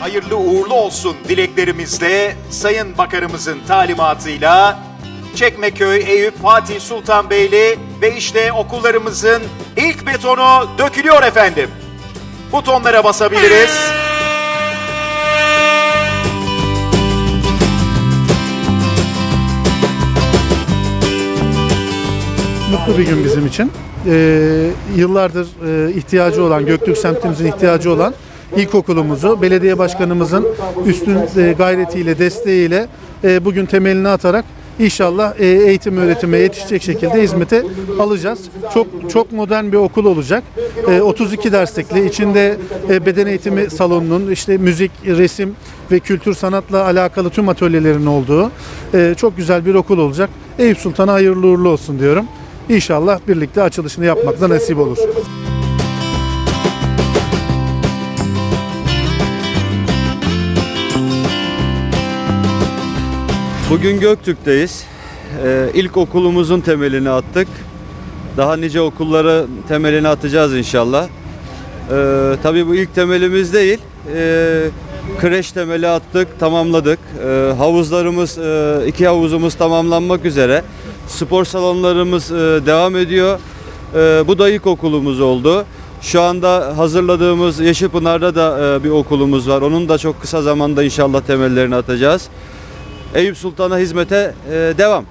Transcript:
hayırlı uğurlu olsun dileklerimizle Sayın Bakanımızın talimatıyla Çekmeköy, Eyüp, Fatih Sultan Beyli ve işte okullarımızın ilk betonu dökülüyor efendim. Butonlara basabiliriz. Mutlu bir gün bizim için. Ee, yıllardır e, ihtiyacı olan, Göktürk semtimizin ihtiyacı olan ilkokulumuzu belediye başkanımızın üstün e, gayretiyle, desteğiyle e, bugün temelini atarak inşallah e, eğitim öğretime yetişecek şekilde hizmete alacağız. Çok çok modern bir okul olacak. E, 32 derslikli, içinde beden eğitimi salonunun, işte müzik, resim ve kültür sanatla alakalı tüm atölyelerin olduğu çok güzel bir okul olacak. Eyüp Sultan'a hayırlı uğurlu olsun diyorum. İnşallah birlikte açılışını yapmak da nasip olur. Bugün Göktürk'teyiz. Ee, ilk okulumuzun temelini attık. Daha nice okulları temelini atacağız inşallah. Ee, tabii bu ilk temelimiz değil. Ee, kreş temeli attık, tamamladık. Ee, havuzlarımız, e, iki havuzumuz tamamlanmak üzere. Spor salonlarımız e, devam ediyor. Ee, bu da ilk okulumuz oldu. Şu anda hazırladığımız Yeşilpınar'da da e, bir okulumuz var. Onun da çok kısa zamanda inşallah temellerini atacağız. Eyüp Sultan'a hizmete e, devam.